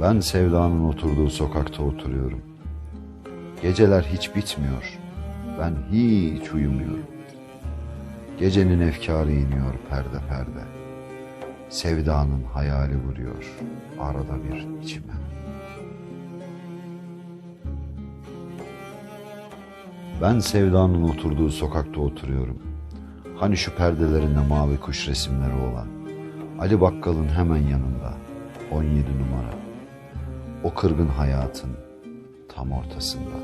Ben sevdanın oturduğu sokakta oturuyorum. Geceler hiç bitmiyor. Ben hiç uyumuyorum. Gecenin efkarı iniyor perde perde. Sevdanın hayali vuruyor arada bir içime. Ben sevdanın oturduğu sokakta oturuyorum. Hani şu perdelerinde mavi kuş resimleri olan. Ali Bakkal'ın hemen yanında. 17 numara. O kırgın hayatın tam ortasında.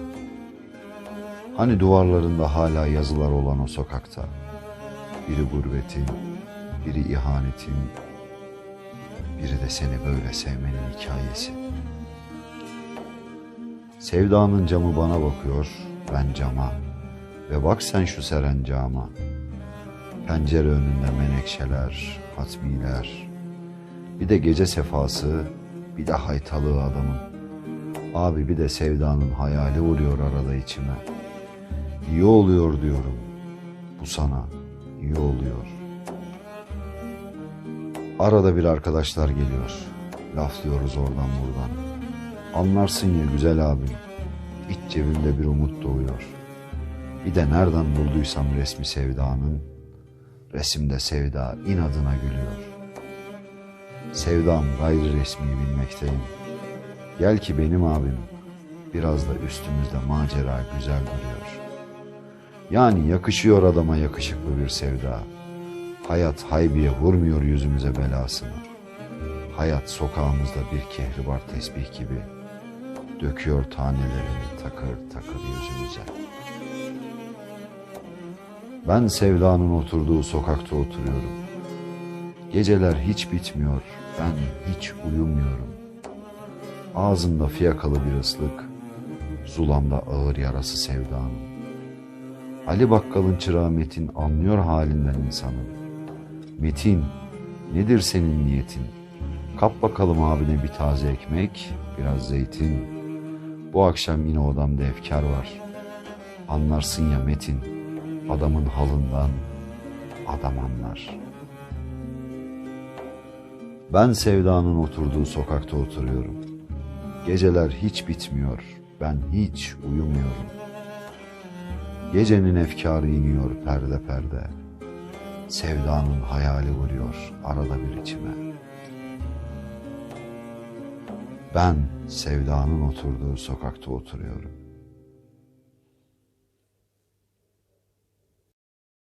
Hani duvarlarında hala yazılar olan o sokakta. Biri gurbetin, biri ihanetin, biri de seni böyle sevmenin hikayesi. Sevdanın camı bana bakıyor, ben cama. Ve bak sen şu serencama. Pencere önünde menekşeler, hatmiler. Bir de gece sefası, bir de haytalığı adamın. Abi bir de sevdanın hayali vuruyor arada içime. İyi oluyor diyorum. Bu sana iyi oluyor. Arada bir arkadaşlar geliyor. Laflıyoruz oradan buradan. Anlarsın ya güzel abim. İç cebimde bir umut doğuyor. Bir de nereden bulduysam resmi sevdanın, resimde sevda inadına gülüyor. Sevdam gayri resmi bilmekteyim. Gel ki benim abim, biraz da üstümüzde macera güzel duruyor. Yani yakışıyor adama yakışıklı bir sevda. Hayat haybiye vurmuyor yüzümüze belasını. Hayat sokağımızda bir kehribar tesbih gibi döküyor tanelerini takır takır yüzümüze. Ben sevdanın oturduğu sokakta oturuyorum. Geceler hiç bitmiyor, ben hiç uyumuyorum. Ağzımda fiyakalı bir ıslık, zulamda ağır yarası sevdanın. Ali Bakkal'ın çırağı Metin anlıyor halinden insanın. Metin, nedir senin niyetin? Kap bakalım abine bir taze ekmek, biraz zeytin. Bu akşam yine odamda efkar var. Anlarsın ya Metin, adamın halından adam anlar. Ben sevdanın oturduğu sokakta oturuyorum. Geceler hiç bitmiyor, ben hiç uyumuyorum. Gecenin efkarı iniyor perde perde. Sevdanın hayali vuruyor arada bir içime. Ben sevdanın oturduğu sokakta oturuyorum.